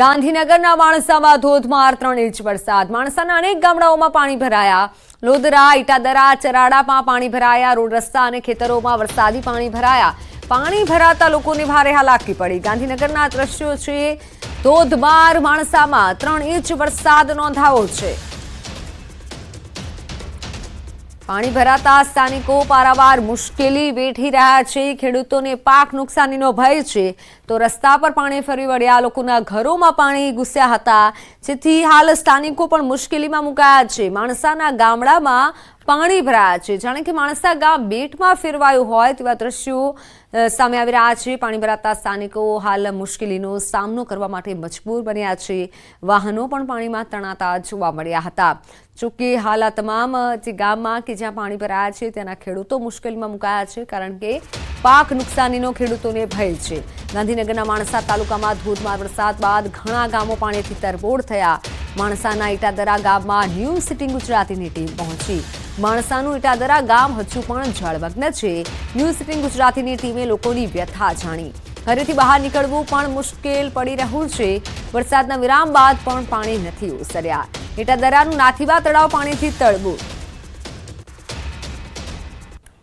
ગાંધીનગરના માણસામાં ધોધમાર ત્રણ ઇંચ વરસાદ. માણસાના અનેક ગામડાઓમાં પાણી ભરાયા. લોધરા ઇટાદરા ચરાડામાં પાણી ભરાયા. રોડ રસ્તા અને ખેતરોમાં વરસાદી પાણી ભરાયા. પાણી ભરાતા લોકોને ભારે હાલાકી પડી. ગાંધીનગરના દ્રશ્યો છે, ધોધમાર માણસામાં ત્રણ ઇંચ વરસાદ નોંધાયો છે. પાણી ભરાતા સ્થાનિકો પારાવાર મુશ્કેલી વેઠી રહ્યા છે. ખેડૂતોને પાક નુકસાનીનો ભય છે. તો રસ્તા પર પાણી ફરી વળ્યા. લોકોના ઘરોમાં પાણી ઘૂસ્યા હતા. જેથી હાલ સ્થાનિકો પણ મુશ્કેલીમાં મુકાયા છે. માણસાના ગામડામાં પાણી ભરાયા છે. જાણે કે માણસા ગામ બેટમાં ફેરવાયું હોય તેવા દ્રશ્યો સામે આવી રહ્યા છે. પાણી ભરાતા સ્થાનિકો હાલ મુશ્કેલીનો સામનો કરવા માટે મજબૂર બન્યા છે. વાહનો પણ પાણીમાં તણાતા જોવા મળ્યા હતા. જોકે હાલ આ તમામ જે ગામમાં કે જ્યાં પાણી ભરાયા છે તેના ખેડૂતો મુશ્કેલીમાં મુકાયા છે કારણ કે પાક નુકસાનીનો ખેડૂતોને ભય છે. ગાંધીનગરના માણસા તાલુકામાં ધોધમાર વરસાદ બાદ ઘણા ગામો પાણીથી તરબોળ થયા. માણસાના ઇટાદરા ગામમાં ન્યૂ સિટી ગુજરાતીની ટીમ પહોંચી. માણસાનું ઇટાદરા ગામ હજુ પણ જળમગ્ન છે. ન્યૂઝ સિટી ગુજરાતીની ટીમે લોકોની વ્યથા જાણી. ઘરેથી બહાર નીકળવું પણ મુશ્કેલ પડી રહ્યું છે. વરસાદના વિરામ બાદ પણ પાણી નથી ઓસર્યા. ઇટાદરાનું નાથીબા તળાવ પાણીથી તળબું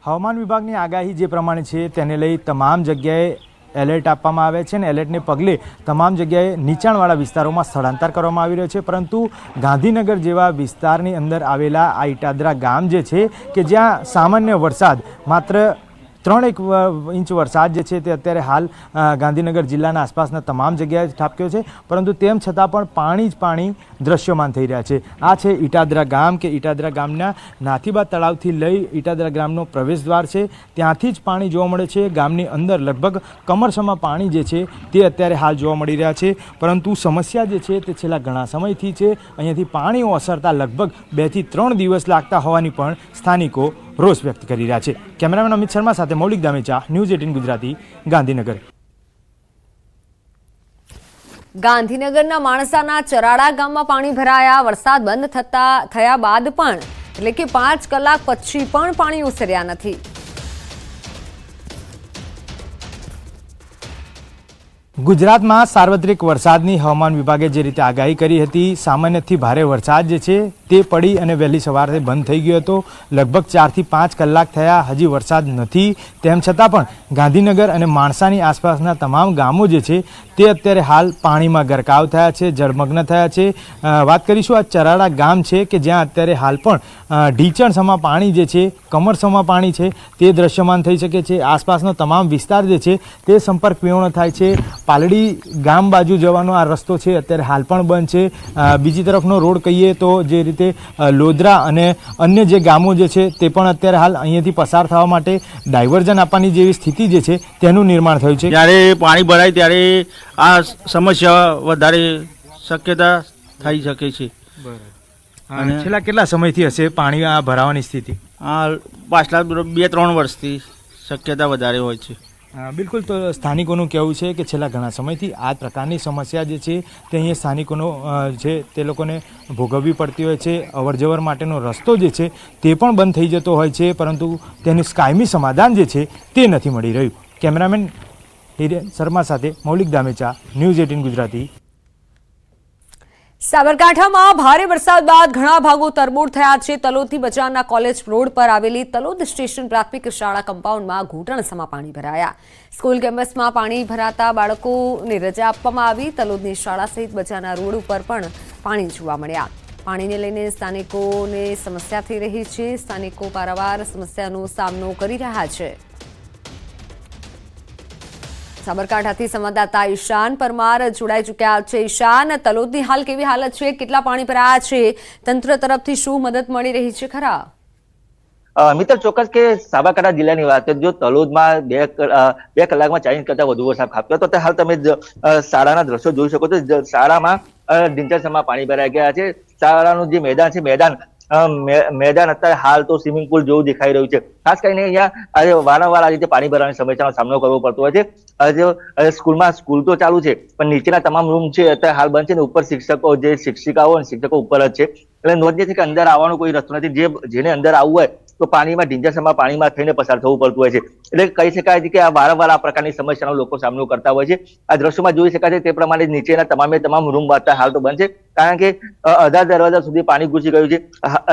હવામાન વિભાગની આગાહી જે પ્રમાણે છે, તેને લઈ તમામ જગ્યાએ એલર્ટ આપવામાં આવે છે અને એલર્ટને પગલે તમામ જગ્યાએ નીચાણવાળા વિસ્તારોમાં સ્થળાંતર કરવામાં આવી રહ્યો છે. પરંતુ ગાંધીનગર જેવા વિસ્તારની અંદર આવેલા આ ઇટાદરા ગામ જે છે કે જ્યાં સામાન્ય વરસાદ માત્ર ત્રણ એક ઇંચ વરસાદ જે છે તે અત્યારે હાલ ગાંધીનગર જિલ્લાના આસપાસના તમામ જગ્યાએ ઠાપક્યો છે. પરંતુ તેમ છતાં પણ પાણી જ પાણી દ્રશ્યમાન થઈ રહ્યા છે. આ છે ઇટાદરા ગામ કે ઇટાદરા ગામના નાથીબા તળાવથી લઈ ઇટાદરા ગામનો પ્રવેશ દ્વાર છે. ત્યાંથી જ પાણી જોવા મળે છે. ગામની અંદર લગભગ કમરસમાં પાણી જે છે તે અત્યારે હાલ જોવા મળી રહ્યા છે. પરંતુ સમસ્યા જે છે તે છેલ્લા ઘણા સમયથી છે. અહીંયાથી પાણી ઓસરતા લગભગ બેથી ત્રણ દિવસ લાગતા હોવાની પણ સ્થાનિકો રોષ વ્યક્ત કરી રહ્યા છે. કેમેરામેન અમિત શર્મા સાથે મૌલિક દામેચા ન્યૂઝ એટીન ગુજરાતી ગાંધીનગર. ગાંધીનગરના માણસાના ચરાડા ગામમાં પાણી ભરાયા વરસાદ બંધ થતા થયા બાદ પણ એટલે કે પાંચ કલાક પછી પણ પાણી ઉસર્યા નથી. ગુજરાતમાં સાર્વત્રિક વરસાદની હવામાન વિભાગે જે રીતે આગાહી કરી હતી સામાન્યથી ભારે વરસાદ જે છે તે પડી અને વહેલી સવારે બંધ થઈ ગયો હતો. લગભગ ચારથી પાંચ કલાક થયા, હજી વરસાદ નથી. તેમ છતાં પણ ગાંધીનગર અને માણસાની આસપાસના તમામ ગામો જે છે, તે અત્યારે હાલ પાણીમાં ગરકાવ થયા છે, જળમગ્ન થયા છે. વાત કરીશું આ ચરાડા ગામ છે કે જ્યાં અત્યારે હાલ પણ ઢીચણસમાં પાણી જે છે, કમરસમાં પાણી છે, તે દ્રશ્યમાન થઈ શકે છે. આસપાસનો તમામ વિસ્તાર જે છે, તે સંપર્ક વિહોણો થાય છે. પાલડી ગામ બાજુ જવાનો આ રસ્તો છે, અત્યારે હાલ પણ બંધ છે. બીજી તરફનો રોડ કહીએ તો જે રીતે અ, લોદરા અને અન્ય જે ગામો જે છે તે પણ અત્યારે હાલ અહીંયાથી પસાર થવા માટે ડાયવર્ઝન આપવાની જેવી સ્થિતિ જે છે તેનું નિર્માણ થયું છે. જ્યારે પાણી ભરાય ત્યારે આ સમસ્યા વધારે શક્યતા થઈ શકે છે. અને છેલ્લા કેટલા સમયથી હશે પાણી આ ભરાવાની સ્થિતિ? આ પાછલા બે ત્રણ વર્ષથી શક્યતા વધારે હોય છે. બિલકુલ તો સ્થાનિકોનું કહેવું છે કે છેલ્લા ઘણા સમયથી આ પ્રકારની સમસ્યા જે છે તે અહીંયા સ્થાનિકોનો જે તે લોકોને ભોગવવી પડતી હોય છે, અવરજવર માટેનો રસ્તો જે છે તે પણ બંધ થઈ જતો હોય છે, પરંતુ તેનું કાયમી સમાધાન જે છે તે નથી મળી રહ્યું. કેમેરામેન હિરેન શર્મા સાથે મૌલિક દામેચા ન્યૂઝ એટીન ગુજરાતી. સાબરકાંઠામાં ભારે વરસાદ બાદ ઘણા ભાગો તરબોળ થયા છે. તલોદથી બજારના કોલેજ રોડ પર આવેલી તલોદ સ્ટેશન પ્રાથમિક શાળા કમ્પાઉન્ડમાં ઘૂંટણસમાં પાણી ભરાયા. સ્કૂલ કેમ્પસમાં પાણી ભરાતા બાળકોને રજા આપવામાં આવી. તલોદની શાળા સહિત બજારના રોડ ઉપર પણ પાણી જોવા મળ્યા. પાણીને લઈને સ્થાનિકોને સમસ્યા થઈ રહી છે. સ્થાનિકો પારાવાર સમસ્યાનો સામનો કરી રહ્યા છે. સાબરકાંઠાથી સંવાદદાતા ઈશાન પરમાર જોડાઈ ચૂક્યા છે. ઈશાન, તલોદની હાલ કેવી હાલત છે? કેટલા પાણી ભરાયા છે? તંત્ર તરફથી શું મદદ મળી રહી છે? ખરા. મિત્ર, ચોક્કસ કે સાબરકાંઠા જિલ્લાની વાત જો તલોદમાં બે બે કલાકમાં ચાલીસ કરતા વધુ વરસાદ ખાબક્યો તો હાલ તમે શાળાના દ્રશ્યો જોઈ શકો છો. શાળામાં ઢીંચણસમાં પાણી ભરાઈ ગયા છે. શાળાનું જે મેદાન છે, મેદાન મેદાન અત્યારે હાલ તો સ્વિમિંગ પુલ જેવું દેખાઈ રહ્યું છે. ખાસ કરીને અહીંયા આજે વારંવાર આ રીતે પાણી ભરવાની સમસ્યાનો સામનો કરવો પડતો હોય છે. સ્કૂલમાં સ્કૂલ તો ચાલુ છે, પણ નીચેના તમામ રૂમ છે, અત્યારે હાલ બંધ છે ને, ઉપર શિક્ષકો જે શિક્ષિકાઓ અને શિક્ષકો ઉપર જ છે. એટલે નોંધનીય છે કે અંદર આવવાનો કોઈ રસ્તો નથી. જે, જેને અંદર આવવું હોય તો પાણીમાં ઢીંચણસમાં પાણીમાં થઈને પસાર થવું પડતું હોય છે. એટલે કહી શકાય છે કે આ વારંવાર આ પ્રકારની સમસ્યાનો લોકો સામનો કરતા હોય છે. આ દ્રશ્યોમાં જોઈ શકાય છે તે પ્રમાણે નીચેના તમામે તમામ રૂમ વાતા હાલ તો બંધ કારણ કે અડધા દરવાજા સુધી પાણી ઘૂસી ગયું છે.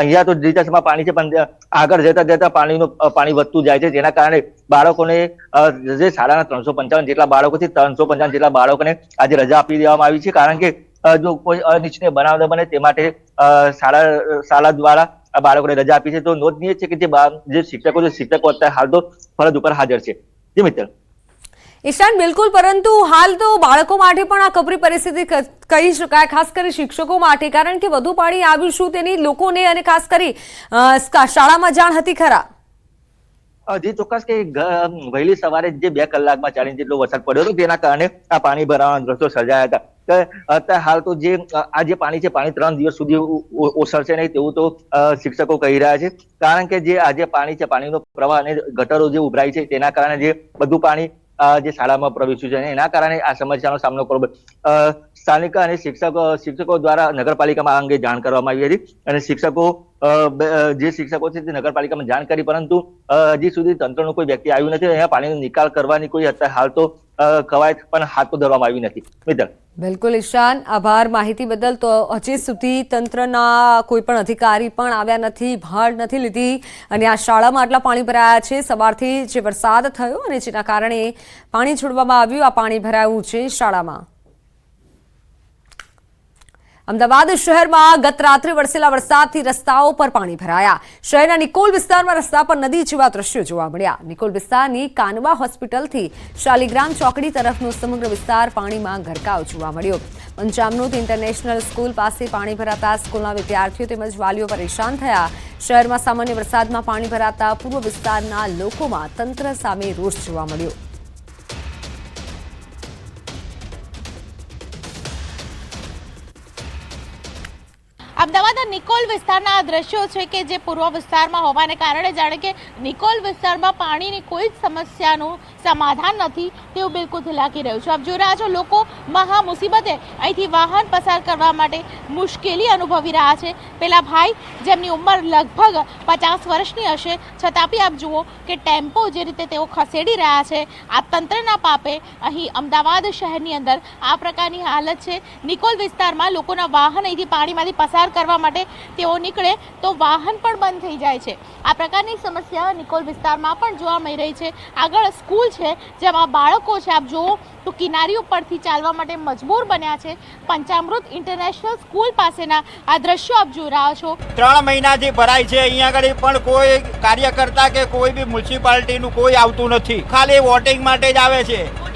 અહીંયા તો ઢીંચણસમાં પાણી છે, પણ આગળ જતા જતા પાણીનું પાણી વધતું જાય છે. જેના કારણે બાળકોને જે શાળાના ત્રણસો પંચાવન જેટલા બાળકો છે, ત્રણસો પંચાવન જેટલા બાળકોને આજે રજા આપી દેવામાં આવી છે. કારણ કે જો કોઈ અનિચ્છનીય બનાવ બને તે માટે શાળા શાળા દ્વારા આ બાળકોને રજા આપી છે. તો નોંધનીય છે કે જે જે શિક્ષકો છે શિક્ષકો અત્યારે હાલ તો ફરજ ઉપર હાજર છે. જી મિત્ર. ઈશાન બિલકુલ પરંતુ હાલ તો બાળકો માટે પણ આ કપરી પરિસ્થિતિ કહી શકાય ખાસ કરી શિક્ષકો માટે કારણ કે વધુ પાણી આવ્યું શું તેની લોકોને અને ખાસ કરી શાળામાં જાણ હતી ખરા? જે ચોક્કસ કે વહેલી સવારે જે બે કલાકમાં ચાલીસ જેટલો વરસાદ પડ્યો હતો તેના કારણે આ પાણી ભરાવાના દ્રશ્યો સર્જાયા હતા. તો અત્યારે હાલ તો જે આ જે પાણી છે, પાણી ત્રણ દિવસ સુધી ઓસરશે નહીં તેવું તો શિક્ષકો કહી રહ્યા છે. કારણ કે જે આજે પાણી છે, પાણીનો પ્રવાહ અને ગટરો જે ઉભરાય છે, તેના કારણે જે બધું પાણી જે શાળામાં પ્રવેશ્યું છે એના કારણે આ સમસ્યાનો સામનો કરવો સ્થાનિક અને શિક્ષકો શિક્ષકો દ્વારા નગરપાલિકામાં આ અંગે જાણ કરવામાં આવી હતી અને શિક્ષકો જે શિક્ષકો છે તે નગરપાલિકામાં જાણ કરી પરંતુ હજી સુધી તંત્રનું કોઈ વ્યક્તિ આવ્યું નથી અહીંયા પાણીનો નિકાલ કરવાની કોઈ અત્યારે હાલ તો કવાયત પણ હાથ તો ધરવામાં આવી નથી. મિત્ર બિલકુલ, ઈશાન, આભાર. માહિતી બદલ તો હજી સુધી તંત્રના કોઈ પણ અધિકારી પણ આવ્યા નથી, ભાળ નથી લીધી. અને આ શાળામાં આટલા પાણી ભરાયા છે. સવારથી જે વરસાદ થયો અને જેના કારણે પાણી છોડવામાં આવ્યું, આ પાણી ભરાયું છે શાળામાં. અમદાવાદ શહેરમાં ગત રાત્રે વરસેલા વરસાદથી રસ્તાઓ પર પાણી ભરાયા. શહેરના નિકોલ વિસ્તારમાં રસ્તા પર નદી જેવા દ્રશ્યો જોવા મળ્યા. નિકોલ વિસ્તારની કાનવા હોસ્પિટલથી શાલિગ્રામ ચોકડી તરફનો સમગ્ર વિસ્તાર પાણીમાં ગરકાવ જોવા મળ્યો. પંચામૃત ઇન્ટરનેશનલ સ્કૂલ પાસે પાણી ભરાતા સ્કૂલના વિદ્યાર્થીઓ તેમજ વાલીઓ પરેશાન થયા. શહેરમાં સામાન્ય વરસાદમાં પાણી ભરાતા પૂર્વ વિસ્તારના લોકોમાં તંત્ર સામે રોષ જોવા મળ્યો. અમદાવાદના નિકોલ વિસ્તારના દ્રશ્યો છે કે જે પૂર્વ વિસ્તારમાં હોવાને કારણે જાણે કે નિકોલ વિસ્તારમાં પાણીની કોઈ જ સમસ્યાનું સમાધાન નથી તેવું બિલકુલ થલાકી રહ્યું છે. આપ જોઈ રહ્યા છો, લોકો મહા મુસીબતે અહીંથી વાહન પસાર કરવા માટે મુશ્કેલી અનુભવી રહ્યા છે. પેલા ભાઈ જેમની ઉંમર લગભગ પચાસ વર્ષની હશે, છતાં બી આપ જુઓ કે ટેમ્પો જે રીતે તેઓ ખસેડી રહ્યા છે, આ તંત્રના પાપે અહીં અમદાવાદ શહેરની અંદર આ પ્રકારની હાલત છે. નિકોલ વિસ્તારમાં લોકોના વાહન અહીંથી પાણીમાંથી પસાર કરવા માટે તેઓ નીકળે તો વાહન પણ બંધ થઈ જાય છે. આ પ્રકારની સમસ્યા નિકોલ વિસ્તારમાં પણ જોવા મળી રહી છે. આગળ સ્કૂલ છે જેમાં બાળકો છે આપ જુઓ તો કિનારી ઉપરથી ચાલવા માટે મજબૂર બન્યા છે. પંચામૃત ઇન્ટરનેશનલ સ્કૂલ પાસેના આ દ્રશ્યો આપ જોઈ રહ્યા છો. ત્રણ મહિનાથી ભરાય છે. અહીંયા આગળ પણ કોઈ કાર્યકર્તા કે કોઈ બી મ્યુનિસિપાલિટીનું કોઈ આવતું નથી. ખાલી વોટિંગ માટે જ આવે છે.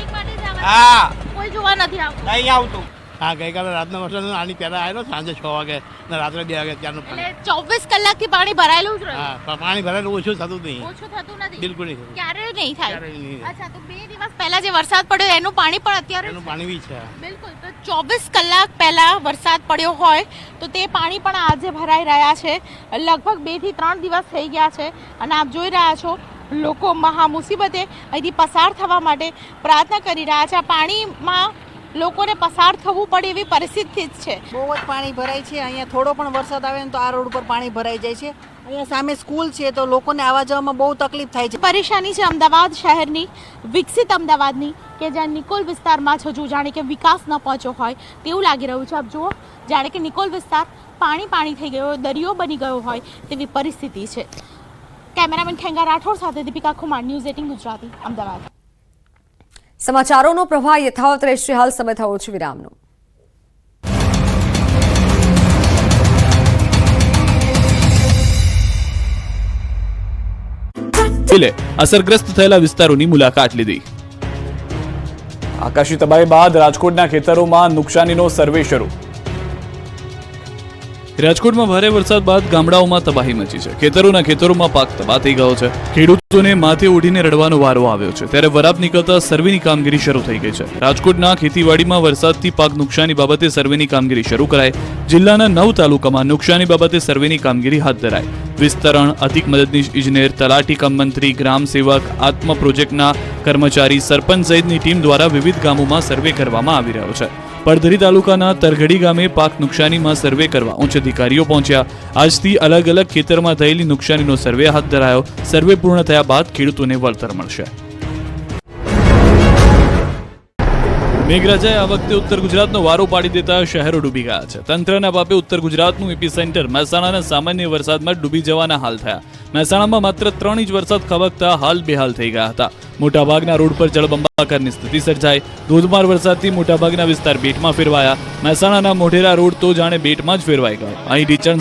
હા. કોઈ જોવા નથી આવતું. નહીં આવતું. હા ગઈકાલે રાતના વરસાદ આની પહેલાં આવેલો સાંજે છ વાગે ને રાત્રે બે વાગે ત્યારનું પાણી. ચોવીસ કલાકથી પાણી ભરાયેલું જ હા પણ પાણી ભરાયેલું ઓછું થતું નહીં. ઓછું થતું નથી? બિલકુલ નહીં. ક્યારેય નહીં થાય? અચ્છા તો બે દિવસ પહેલા જે વરસાદ પડ્યો એનું પાણી પણ અત્યારે એનું પાણી બી છે. બિલકુલ. તો ચોવીસ કલાક પહેલા વરસાદ પડ્યો હોય તો તે પાણી પણ આજે ભરાઈ રહ્યા છે. લગભગ બેથી ત્રણ દિવસ થઈ ગયા છે. અને આપ જોઈ રહ્યા છો લોકો મહા મુસીબતે અહીંથી પસાર થવા માટે પ્રાર્થના કરી રહ્યા છે. આ પાણીમાં લોકોને પસાર થવું પડે એવી પરિસ્થિતિ જ છે. બહુ જ પાણી ભરાય છે. અહીંયા થોડો પણ વરસાદ આવે ને તો આ રોડ ઉપર પાણી ભરાઈ જાય છે. અહીંયા સામે સ્કૂલ છે તો લોકોને આવવા જવામાં બહુ તકલીફ થાય છે. પરેશાની છે અમદાવાદ શહેરની વિકસિત અમદાવાદની કે જ્યાં નિકોલ વિસ્તારમાં જ હજુ જાણે કે વિકાસ ન પહોંચ્યો હોય તેવું લાગી રહ્યું છે. આપ જુઓ જાણે કે નિકોલ વિસ્તાર પાણી પાણી થઈ ગયો દરિયો બની ગયો હોય તેવી પરિસ્થિતિ છે. કેમેરામેન ખેંગા રાઠોડ સાથે દીપિકા ખુમાર ન્યૂઝ એટીન ગુજરાતી અમદાવાદ. સમાચારોનો પ્રવાહ યથાવત રહેશે. હાલ સમય થયો છે વિરામનો. એટલે અસરગ્રસ્ત થયેલા વિસ્તારોની મુલાકાત લીધી. આકાશી તબાહી બાદ રાજકોટના ખેતરોમાં નુકસાનીનો સર્વે શરૂ. રાજકોટમાં ભારે વરસાદ બાદ ગામડાઓમાં તબાહી મચી છે. ખેતરોના ખેતરોમાં પાક તબાહ થઈ ગયો છે. ખેડૂતોને માથે ઉડીને રડવાનો વારો આવ્યો છે. ત્યારે વરાપ નીકળતા સર્વેની કામગીરી શરૂ થઈ ગઈ છે. રાજકોટના ખેતીવાડીમાં વરસાદથી પાક નુકસાની બાબતે સર્વેની કામગીરી શરૂ કરાય જિલ્લાના નવ તાલુકામાં નુકસાની બાબતે સર્વેની કામગીરી હાથ ધરાય વિસ્તરણ, અધિક મદદનીશ ઇજનેર, તલાટી કમ મંત્રી, ગ્રામ સેવક, આત્મ પ્રોજેક્ટના કર્મચારી, સરપંચ સહિતની ટીમ દ્વારા વિવિધ ગામોમાં સર્વે કરવામાં આવી રહ્યો છે. પડધરી તાલુકાના તરઘડી ગામે પાક નુકસાનીમાં સર્વે કરવા ઉચ્ચ અધિકારીઓ પહોંચ્યા. આજથી અલગ અલગ ખેતરમાં થયેલી નુકસાનીનો સર્વે હાથ ધરાયો. સર્વે પૂર્ણ થયા બાદ ખેડૂતોને વળતર મળશે. મેઘરાજાએ આ વખતે ઉત્તર ગુજરાતનો વારો પાડી દેતા શહેરો ડૂબી ગયા છે. તંત્રના પાપે ઉત્તર ગુજરાતનું એપી સેન્ટર મહેસાણાના સામાન્ય વરસાદમાં ડૂબી જવાના હાલ થયા. મહેસાણામાં માત્ર ત્રણ ઇંચ વરસાદ ખબકતા હાલ બેહાલ થઈ ગયા હતા. મોટાભાગના રોડ પર જળબંબાકારની સ્થિતિ સર્જાઈ. ધોધમાર વરસાદથી મોટાભાગના વિસ્તાર બેટમાં ફેરવાયા. મહેસાણાના મોઢેરા રોડ તો જાણે બેટમાં જ ફેરવાઈ ગયો. અહીં ઢીચણ